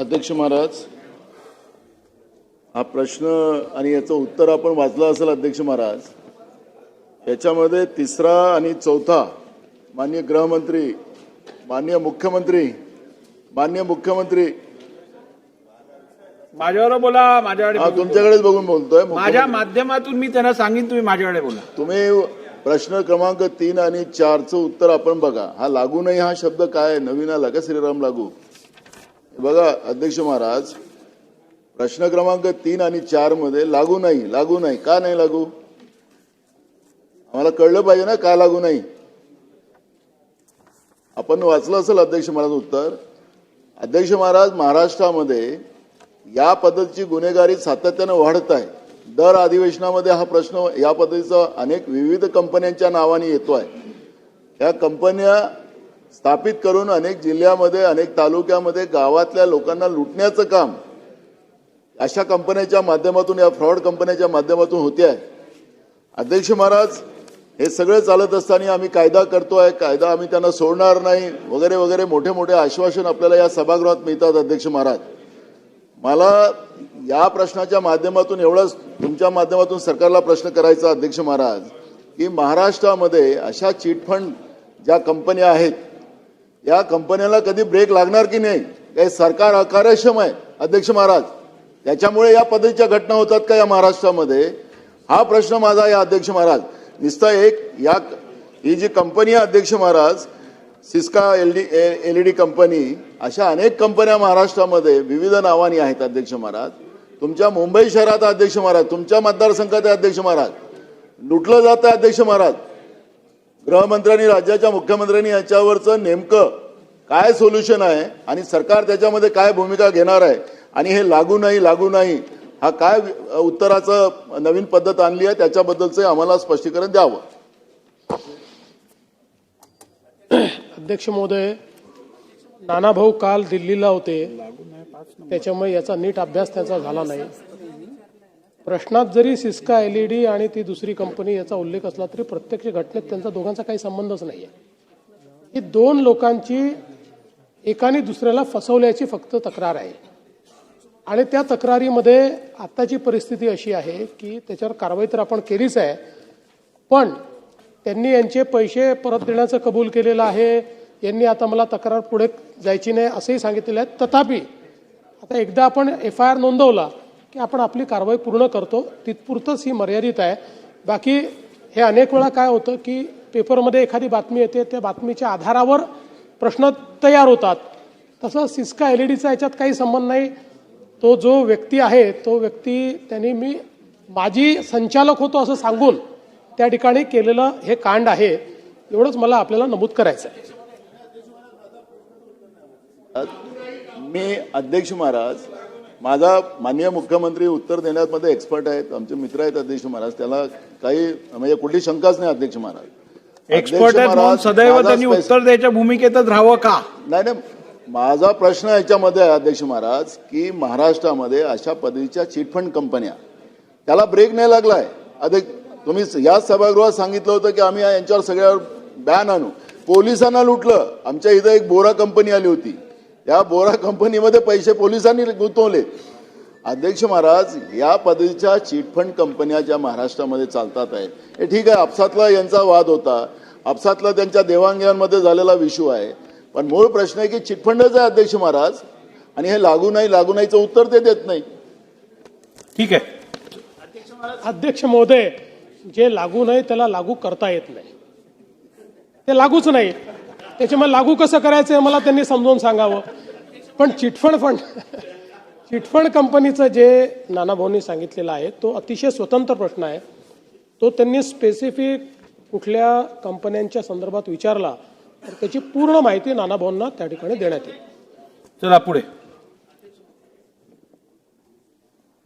अध्यक्ष महाराज हा प्रश्न आणि याचं उत्तर आपण वाचलं असेल अध्यक्ष महाराज याच्यामध्ये तिसरा आणि चौथा माननीय गृहमंत्री माननीय मुख्यमंत्री माननीय मुख्यमंत्री माझ्यावर बोला माझ्याकडे हा तुमच्याकडेच बघून बोलतोय बोला. माझ्या. माध्यमातून मी त्यांना सांगेन तुम्ही माझ्याकडे बोला तुम्ही प्रश्न क्रमांक तीन आणि चारचं उत्तर आपण बघा हा लागू नाही हा शब्द काय? नवीन आला का श्रीराम लागू बघा अध्यक्ष महाराज प्रश्न क्रमांक तीन आणि चारमध्ये लागू नाही लागू नाही. का नाही लागू? आम्हाला कळलं पाहिजे ना का लागू नाही? आपण वाचलं असेल अध्यक्ष महाराज उत्तर. अध्यक्ष महाराज महाराष्ट्रामध्ये या पद्धतीची गुन्हेगारी सातत्यानं वाढत आहे. दर अधिवेशनामध्ये हा प्रश्न या पद्धतीचा अनेक विविध कंपन्यांच्या नावाने येतोय. या कंपन्या स्थापित करून अनेक जिल्ह्यामध्ये अनेक तालुक्यामध्ये गावातल्या लोकांना लुटण्याचं काम अशा कंपन्याच्या माध्यमातून या फ्रॉड कंपन्याच्या माध्यमातून होते. आहे अध्यक्ष महाराज हे सगळं चालत असताना आम्ही कायदा करतोय. कायदा आम्ही त्यांना सोडणार नाही. वगैरे वगैरे मोठे मोठे आश्वासन आपल्याला या सभागृहात मिळतात अध्यक्ष महाराज. मला या प्रश्नाच्या माध्यमातून एवढंच तुमच्या माध्यमातून सरकारला प्रश्न करायचा अध्यक्ष महाराज की महाराष्ट्रामध्ये अशा चिटफंड ज्या कंपन्या आहेत या कंपन्याला कधी ब्रेक लागणार की नाही? काही सरकार अकार्यक्षम आहे अध्यक्ष महाराज. त्याच्यामुळे या पद्धतीच्या घटना होतात का या महाराष्ट्रामध्ये? हा प्रश्न माझा या अध्यक्ष महाराज. नुसता एक या ही जी कंपनी आहे अध्यक्ष Maharaj Syska L D L E D company अशा अनेक कंपन्या महाराष्ट्रामध्ये विविध नावानी आहेत अध्यक्ष महाराज. तुमच्या मुंबई शहरात अध्यक्ष महाराज तुमच्या मतदारसंघात अध्यक्ष महाराज. लुटलं जातं आहे अध्यक्ष महाराज. गृहमंत्र्यांनी राज्याच्या मुख्यमंत्र्यांनी याच्यावरचं नेमकं काय सोल्युशन आहे आणि सरकार त्याच्यामध्ये काय भूमिका घेणार आहे आणि हे लागू नाही लागू नाही हा काय उत्तराचं नवीन पद्धत आणली आहे त्याच्याबद्दलचं आम्हाला स्पष्टीकरण द्यावं. अध्यक्ष महोदय नाना भाऊ काल दिल्लीला होते. त्याच्यामुळे याचा नीट अभ्यास त्याचा झाला नाही. प्रश्नात जरी सिस्का एल ई डी आणि ती दुसरी कंपनी याचा उल्लेख असला तरी प्रत्यक्ष घटनेत त्यांचा दोघांचा काही संबंधच नाही आहे ही दोन लोकांची एकाने दुसऱ्याला फसवल्याची फक्त तक्रार आहे. आणि त्या तक्रारीमध्ये आत्ताची परिस्थिती अशी आहे की त्याच्यावर कारवाई तर आपण केलीच आहे पण त्यांनी यांचे पैसे परत देण्याचं कबूल केलेलं आहे. यांनी आता मला तक्रार पुढे जायची नाही असंही सांगितलेलं आहे. तथापि आता एकदा आपण एफ आय आर नोंदवला की आपण आपली कारवाई पूर्ण करतो. तिथपुरतंच ही मर्यादित आहे. बाकी हे अनेक वेळा काय होतं की पेपरमध्ये एखादी बातमी येते त्या बातमीच्या आधारावर प्रश्न तयार होतात. तसं सिस्का एल ई डीचा याच्यात काही संबंध नाही. तो जो व्यक्ती आहे तो व्यक्ती त्यांनी मी माजी संचालक होतो असं सांगून त्या ठिकाणी केलेलं हे कांड आहे. एवढंच मला आपल्याला नमूद करायचं आहे मी अध्यक्ष महाराज माझा माननीय मुख्यमंत्री उत्तर देण्यामध्ये एक्सपर्ट आहेत. आमचे मित्र आहेत अध्यक्ष महाराज. त्याला काही म्हणजे कुठली शंकाच नाही अध्यक्ष महाराज. एक्सपर्ट अध्यक्ष आहेत सदैव त्यांनी उत्तर द्यायच्या भूमिकेतच राहावं का? नाही नाही. माझा प्रश्न याच्यामध्ये आहे अध्यक्ष महाराज की महाराष्ट्रामध्ये अशा पद्धतीच्या चिटफंड कंपन्या त्याला ब्रेक नाही लागलाय. अधिक तुम्ही या सभागृहात सांगितलं होतं की आम्ही यांच्यावर सगळ्यावर बॅन आणू. पोलिसांना लुटलं. आमच्या इथं एक बोरा कंपनी आली होती. त्या बोरा कंपनीमध्ये पैसे पोलिसांनी गुंतवले. अध्यक्ष महाराज या पद्धतीच्या चिटफंड कंपन्या ज्या महाराष्ट्रामध्ये चालतात आहे हे ठीक आहे आपसातला यांचा वाद होता. आपसातला त्यांच्या देवाणघेवाणमध्ये झालेला विषू आहे. पण मूळ प्रश्न आहे की चिटफंडच आहे अध्यक्ष महाराज. आणि हे लागू नाही लागू नाहीचं उत्तर ते देत नाही. ठीक आहे. अध्यक्ष महोदय जे लागू नाही त्याला लागू करता येत नाही. ते लागूच नाही. त्याच्यामुळे लागू कसं करायचं हे मला त्यांनी समजावून सांगावं. पण चिटफंड फंड चिटफंड कंपनीचं जे नानाभाऊंनी सांगितलेलं आहे तो अतिशय स्वतंत्र प्रश्न आहे. तो त्यांनी स्पेसिफिक कुठल्या कंपन्यांच्या संदर्भात विचारला तर त्याची पूर्ण माहिती नानाभाऊंना त्या ठिकाणी देण्यात येईल. चला पुढे.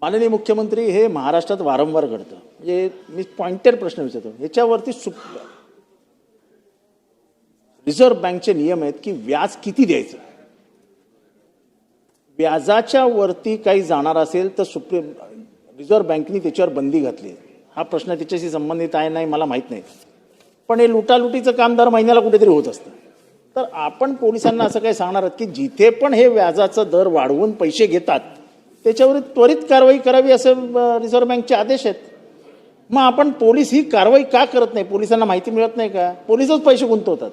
माननीय मुख्यमंत्री हे महाराष्ट्रात वारंवार घडतं. म्हणजे मी पॉइंटेड प्रश्न विचारतो. ह्याच्यावरती सुप रिझर्व्ह बँकचे नियम आहेत की व्याज किती द्यायचं? व्याजाच्या वरती काही जाणार असेल तर सुप्रीम रिझर्व्ह बँकेने त्याच्यावर बंदी घातली हा प्रश्न त्याच्याशी संबंधित आहे नाही मला माहीत नाही. पण हे लुटालुटीचं काम दर महिन्याला कुठेतरी होत असतं. तर आपण पोलिसांना असं काही सांगणार आहोत की जिथे पण हे व्याजाचा दर वाढवून पैसे घेतात त्याच्यावर त्वरित कारवाई करावी असे रिझर्व्ह बँकचे आदेश आहेत. मग आपण पोलीस ही कारवाई का करत नाही? पोलिसांना माहिती मिळत नाही का? पोलिसच पैसे गुंतवतात.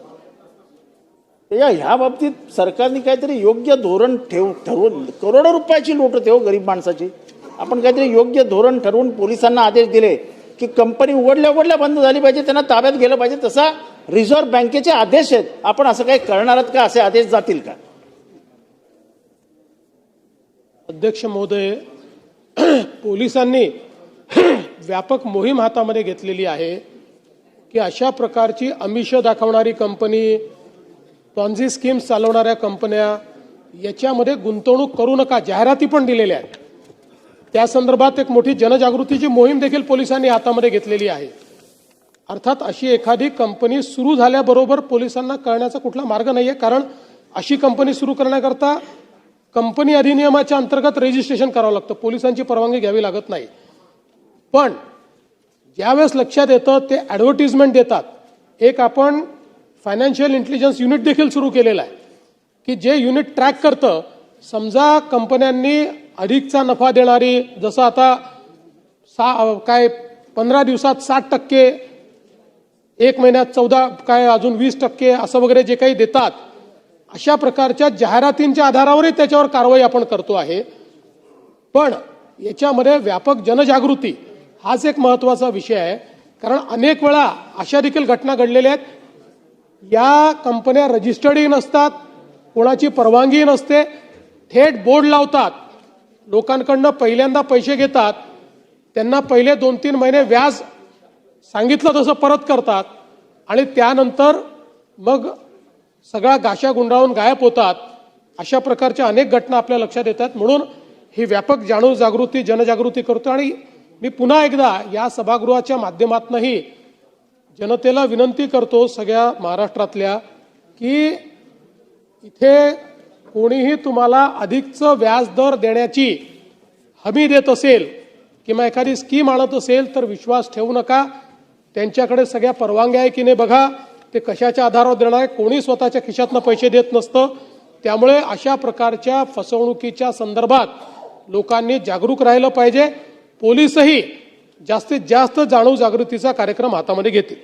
त्याच्या ह्या बाबतीत सरकारने काहीतरी योग्य धोरण ठेव ठरवून करोडो रुपयाची लोट होते हो गरीब माणसाची. आपण काहीतरी योग्य धोरण ठरवून पोलिसांना आदेश दिले की कंपनी उघडल्या उघडल्या बंद झाली पाहिजे त्यांना ताब्यात गेलं पाहिजे तसा रिझर्व्ह बँकेचे आदेश आहेत. आपण असं काही करणार आहात का? असे आदेश जातील का? अध्यक्ष महोदय पोलिसांनी व्यापक मोहीम हातामध्ये घेतलेली आहे की अशा प्रकारची अमिष दाखवणारी कंपनी पॉन्झी स्कीम्स चालवणाऱ्या कंपन्या याच्यामध्ये गुंतवणूक करू नका जाहिराती पण दिलेल्या आहेत. त्या संदर्भात एक मोठी जनजागृतीची मोहीम देखील पोलिसांनी हातामध्ये घेतलेली आहे. अर्थात अशी एखादी कंपनी सुरू झाल्याबरोबर पोलिसांना कळण्याचा कुठला मार्ग नाही आहे कारण अशी कंपनी सुरू करण्याकरता कंपनी अधिनियमाच्या अंतर्गत रजिस्ट्रेशन करावं लागतं. पोलिसांची परवानगी घ्यावी लागत नाही. पण ज्यावेळेस लक्षात येतं ते ॲडव्हर्टिजमेंट देतात. एक आपण फायनान्शियल इंटेलिजन्स युनिट देखील सुरू केलेलं आहे. की जे युनिट ट्रॅक करतं समजा कंपन्यांनी अधिकचा नफा देणारी जसं आता सा काय पंधरा दिवसात साठ टक्के एक महिन्यात चौदा काय अजून वीस टक्के असं वगैरे जे काही देतात अशा प्रकारच्या जाहिरातींच्या आधारावरही त्याच्यावर कारवाई आपण करतो आहे. पण याच्यामध्ये व्यापक जनजागृती हाच एक महत्त्वाचा विषय आहे. कारण अनेक वेळा अशा देखील घटना घडलेल्या आहेत या कंपन्या रजिस्टर्डही नसतात कोणाची परवानगी नसते थेट बोर्ड लावतात. लोकांकडनं पहिल्यांदा पैसे घेतात त्यांना पहिले दोन तीन महिने व्याज सांगितलं तसं परत करतात आणि त्यानंतर मग सगळा गाशा गुंडाळून गायब होतात. अशा प्रकारच्या अनेक घटना आपल्या लक्षात येतात. म्हणून ही व्यापक जाणीव जागृती जनजागृती करतो आणि मी पुन्हा एकदा या सभागृहाच्या माध्यमातूनही जनतेला विनंती करतो सगळ्या महाराष्ट्रातल्या की इथे कोणीही तुम्हाला अधिकचं व्याजदर देण्याची हमी देत असेल किंवा एखादी स्कीम आणत असेल तर विश्वास ठेवू नका. त्यांच्याकडे सगळ्या परवानग्या आहे की नाही बघा. ते कशाच्या आधारावर देणार आहे? कोणी स्वतःच्या खिशातनं पैसे देत नसतं. त्यामुळे अशा प्रकारच्या फसवणुकीच्या संदर्भात लोकांनी जागरूक राहिलं पाहिजे. पोलीसही जास्तीत जास्त जाणीव जागृतीचा कार्यक्रम हातामध्ये घेतील.